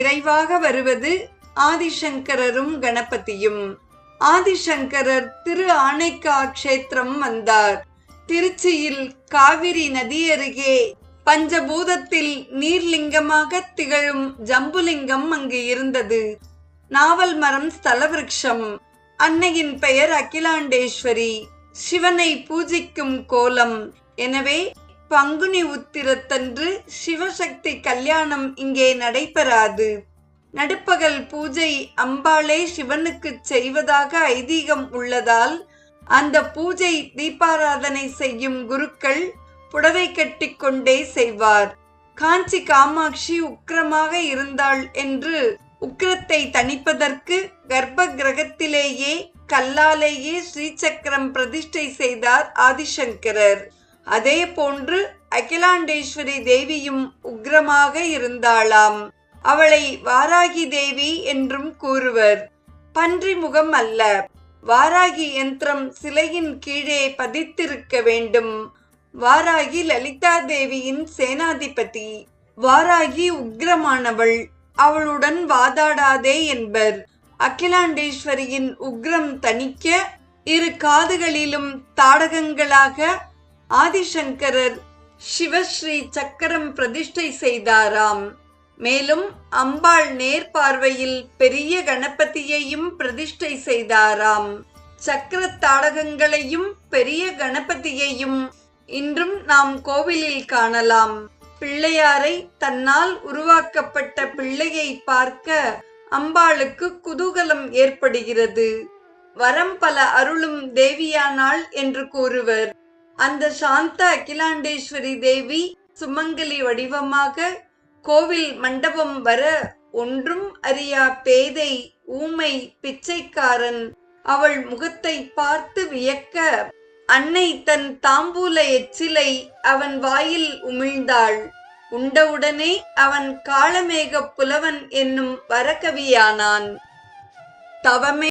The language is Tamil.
விரைவாக வருவது ஆதிசங்கரரும் கணபதியும். ஆதிசங்கரர் திரு ஆனைக்கா கஷேத்திரம் வந்தார். திருச்சியில் காவிரி நதி அருகே பஞ்சபூதத்தில் நீர்லிங்கமாக திகழும் ஜம்புலிங்கம் அங்கு இருந்தது. நாவல் மரம் ஸ்தலவிருக்ஷம் அன்னையின் பெயர் அகிலாண்டேஸ்வரி. சிவனை பூஜிக்கும் கோலம். எனவே பங்குனி உத்திரத்தன்று சிவசக்தி கல்யாணம் இங்கே நடைபெறாது. நடுப்பகல் பூஜை அம்பாளே சிவனுக்கு செய்வதாக ஐதீகம் உள்ளதால் அந்த பூஜை தீபாராதனை செய்யும் குருக்கள் புடவை கட்டிக்கொண்டே செய்வார். காஞ்சி காமாட்சி உக்கிரமாக இருந்தாள் என்று உக்கிரத்தை தணிப்பதற்கு கர்ப்ப கிரகத்திலேயே கல்லாலேயே ஸ்ரீசக்கரம் பிரதிஷ்டை செய்தார் ஆதிசங்கரர். அதே போன்று அகிலாண்டேஸ்வரி தேவியும் உக்ரமாக இருந்தாளாம். அவளை வாராகி தேவி என்றும் கூறுவர். பன்றி முகம் அல்ல. வாராகி யந்திரம் சிலையின் கீழே பதித்திருக்க வேண்டும். வாராகி லலிதா தேவியின் சேனாதிபதி. வாராகி உக்ரமானவள். அவளுடன் வாதாடாதே என்பர். அகிலாண்டேஸ்வரியின் உக்ரம் தணிக்க இரு காதுகளிலும் தாடகங்களாக ஆதிசங்கரர் சிவஸ்ரீ சக்கரம் பிரதிஷ்டை செய்தாராம். மேலும் அம்பாள் நேர்பார்வையில் பெரிய கணபதியையும் பிரதிஷ்டை செய்தாராம். சக்கர தாடகங்களையும் பெரிய கணபதியையும் இன்றும் நாம் கோவிலில் காணலாம். பிள்ளையாரை தன்னால் உருவாக்கப்பட்ட பிள்ளையை பார்க்க அம்பாளுக்கு குதூகலம் ஏற்படுகிறது. வரம் பல அருளும் தேவியானாள் என்று கூறுவர். அந்த சாந்த அகிலாண்டேஸ்வரி தேவி சுமங்கலி வடிவமாக கோவில் மண்டபம் வர ஒன்றும் அறியா பேதை ஊமை பிச்சைக்காரன். அவள் முகத்தை பார்த்து வியக்க அன்னை தன் தாம்பூல எச்சிலை அவன் வாயில் உமிழ்ந்தாள். உண்டவுடனே அவன் காளமேக புலவன் என்னும் வரகவியானான். தவமே